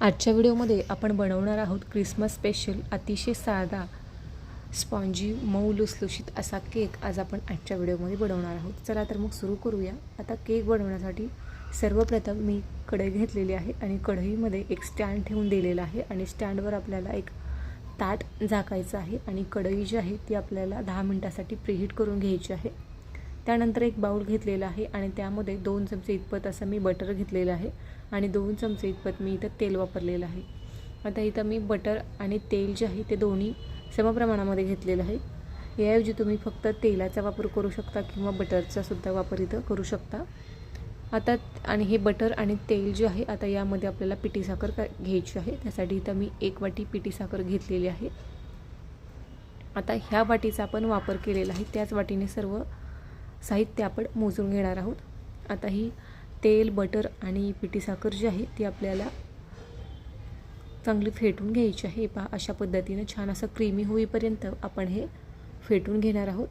आजच्या व्हिडिओमध्ये आपण बनवणार आहोत क्रिसमस स्पेशल अतिशय साधा स्पॉन्जी मऊ लुसलुशीत असा केक आज आपण आजच्या व्हिडिओमध्ये बनवणार आहोत. चला तर मग सुरू करूया. आता केक बनवण्यासाठी सर्वप्रथम मी कढई घेतलेली आहे आणि कढईमध्ये एक स्टँड ठेवून दिलेला आहे आणि स्टँडवर आपल्याला एक ताट झाकायचं आहे आणि कढई जी आहे ती आपल्याला दहा मिनटासाठी प्रिहीट करून घ्यायची आहे. त्यानंतर एक बाऊल घेतलेला आहे आणि त्यामध्ये दोन चमचे इतपत असं मी बटर घेतलेलं आहे आणि दोन चमचे इतपत मी इथं तेल वापरलेलं आहे. आता इथं मी बटर आणि तेल जे आहे ते दोन्ही समप्रमाणामध्ये घेतलेलं आहे. याऐवजी तुम्ही फक्त तेलाचा वापर करू शकता किंवा बटरचा सुद्धा वापर इथं करू शकता. आता आणि हे बटर आणि तेल जे आहे आता यामध्ये आपल्याला पिठी साखर घ्यायची आहे त्यासाठी इथं मी एक वाटी पिठी साखर घेतलेली आहे. आता ह्या वाटीचा आपण वापर केलेला आहे त्याच वाटीने सर्व साहित्य आपण मोजून घेणार आहोत. आता ही तेल बटर आणि पिठी साखर जी आहे ती आपल्याला चांगली फेटून घ्यायची आहे. पहा अशा पद्धतीनं छान असं क्रीमी होईपर्यंत आपण हे फेटून घेणार आहोत.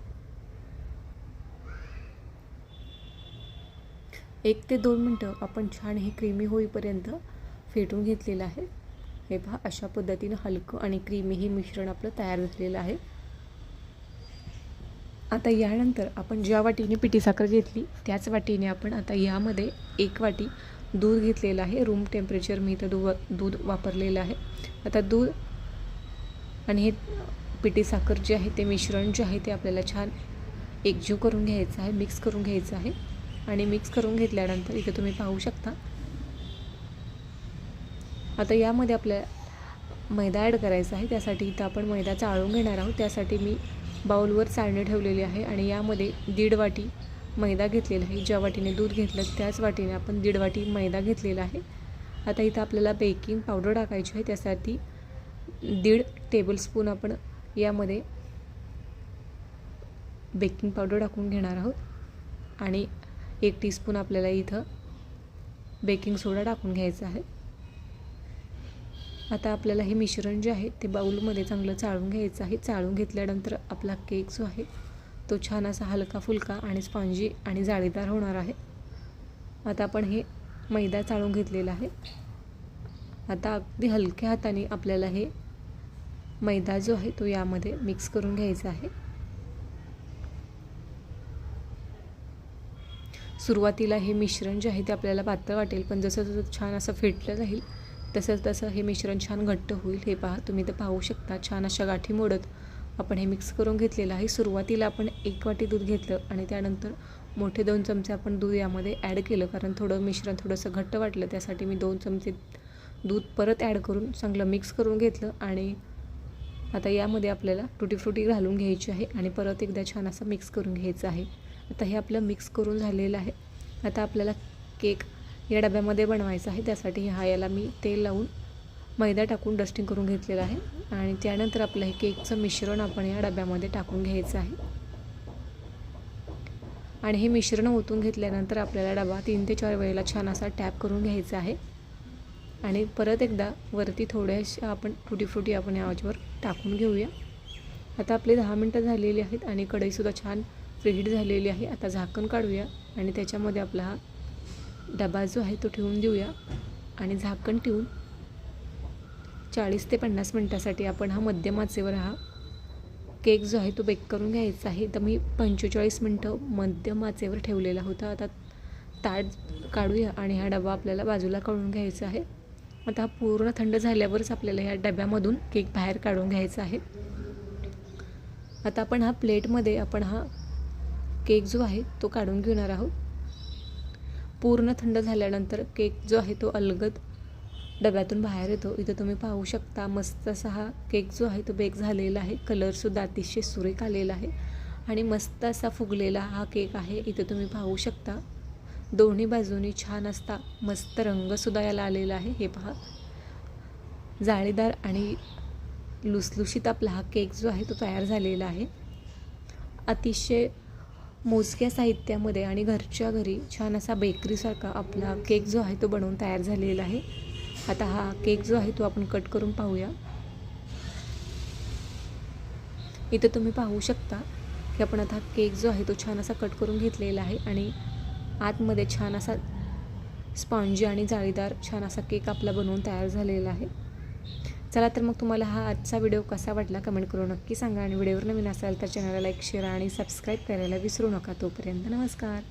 एक ते दोन मिनटं आपण छान हे क्रीमी होईपर्यंत फेटून घेतलेलं आहे. हे पहा अशा पद्धतीनं हलकं आणि क्रीमी हे मिश्रण आपलं तयार झालेलं आहे. आता यानंतर आपण ज्या वाटीने पिठी साखर घेतली त्याच वाटीने आपण आता यामध्ये एक वाटी दूध घेतलेलं आहे. रूम टेम्परेचर मी इथं दू दूध वापरलेलं आहे. आता दूध आणि हे पिठी साखर जे आहे ते मिश्रण जे आहे ते आपल्याला छान एकजीव करून घ्यायचं आहे मिक्स करून घ्यायचं आहे. आणि मिक्स करून घेतल्यानंतर इथे तुम्ही पाहू शकता. आता यामध्ये आपल्या मैदा ॲड करायचा आहे. त्यासाठी इथं आपण मैदा चाळून घेणार आहोत. त्यासाठी मी बाऊलवर चाळणी ठेवलेली आहे आणि यामध्ये दीड वाटी मैदा घेतलेला आहे. ज्या वाटीने दूध घेतलं त्याच वाटीने आपण दीड वाटी मैदा घेतलेला आहे. आता इथं आपल्याला बेकिंग पावडर टाकायची आहे. त्यासाठी दीड टेबलस्पून आपण यामध्ये बेकिंग पावडर टाकून घेणार आहोत. आणि एक टीस्पून आपल्याला इथं बेकिंग सोडा टाकून घ्यायचा आहे. आता आपल्याला हे मिश्रण जे आहे ते बाऊलमध्ये चांगलं चाळून घ्यायचं आहे. चाळून घेतल्यानंतर आपला केक जो आहे तो छान असा हलका फुलका आणि स्पॉन्जी आणि जाळीदार होणार आहे. आता आपण हे मैदा चाळून घेतलेला आहे. आता अगदी हलक्या हाताने आपल्याला हे मैदा जो आहे तो यामध्ये मिक्स करून घ्यायचा आहे. सुरुवातीला हे मिश्रण जे आहे ते आपल्याला पातळ वाटेल पण जसं जसं छान असं फेटलं जाईल तसंच तसं हे मिश्रण छान घट्ट होईल. हे पहा तुम्ही तर पाहू शकता छान अशा गाठी मोडत. आपण हे मिक्स करून घेतलेलं आहे. सुरुवातीला आपण एक वाटी दूध घेतलं आणि त्यानंतर मोठे दोन चमचे आपण दूध यामध्ये ॲड केलं. कारण थोडं मिश्रण थोडंसं घट्ट वाटलं त्यासाठी मी दोन चमचे दूध परत ॲड करून चांगलं मिक्स करून घेतलं आणि आता यामध्ये आपल्याला टुटी फ्रुटी घालून घ्यायची आहे आणि परत एकदा छान असं मिक्स करून घ्यायचं आहे. आता हे आपलं मिक्स करून झालेलं आहे. आता आपल्याला केक या डब्यामध्ये बनवायचं आहे. त्यासाठी हा याला मी तेल लावून मैदा टाकून डस्टिंग करून घेतलेलं आहे. आणि त्यानंतर आपलं हे केकचं मिश्रण आपण या डब्यामध्ये टाकून घ्यायचं आहे. आणि हे मिश्रण ओतून घेतल्यानंतर आपल्याला डबा तीन ते चार वेळेला छान असा टॅप करून घ्यायचा आहे. आणि परत एकदा वरती थोड्याशा आपण टुटी फ्रुटी आपण आवाजवर टाकून घेऊया. आता आपले दहा मिनटं झालेली आहेत आणि कढईसुद्धा छान फ्रीहीट झालेली आहे. आता झाकण काढूया आणि त्याच्यामध्ये आपला हा डबा जो आहे तो ठेवून देऊया. आणि झाकण ठेवून चाळीस ते पन्नास मिनटासाठी आपण हा मध्यम आचेवर हा केक जो आहे तो बेक करून घ्यायचा आहे. तर मी पंचेचाळीस मिनटं मध्यम आचेवर ठेवलेला होता. आता ताट काढूया आणि हा डबा आपल्याला बाजूला काढून घ्यायचा आहे. आता हा पूर्ण थंड झाल्यावरच आपल्याला ह्या डब्यामधून केक बाहेर काढून घ्यायचा आहे. आता आपण हा प्लेटमध्ये आपण हा केक जो आहे तो काढून घेणार आहोत. पूर्ण थंड झाल्यानंतर केक जो आहे तो अलगद डब्यातून बाहेर येतो. इथं तुम्ही पाहू शकता मस्त असा हा केक जो आहे तो बेक झालेला आहे. कलरसुद्धा अतिशय सुरेख आलेला आहे. आणि मस्त असा फुगलेला हा केक आहे. इथं तुम्ही पाहू शकता दोन्ही बाजूनी छान असता मस्त रंगसुद्धा याला आलेला आहे. हे पहा. जाळीदार आणि लुसलुशीत आपला हा केक जो आहे तो तयार झालेला आहे. अतिशय मोजक्या साहित्यामध्ये आणि घरच्या घरी छान असा बेकरीसारखा आपला केक जो आहे तो बनवून तयार झालेला आहे. आता हा केक जो आहे तो आपण कट करून पाहूया. इथं तुम्ही पाहू शकता की आपण आता केक जो आहे तो छान असा कट करून घेतलेला आहे आणि आतमध्ये छान असा स्पॉन्जी आणि जाळीदार छान असा केक आपला बनवून तयार झालेला आहे. चला तर मग तुम्हाला हा आजचा व्हिडिओ कसा वाटला कमेंट करून नक्की सांगा. आणि व्हिडिओवर नवीन असाल तर चॅनलला लाईक शेअर आणि सबस्क्राईब करायला विसरू नका तोपर्यंत नमस्कार.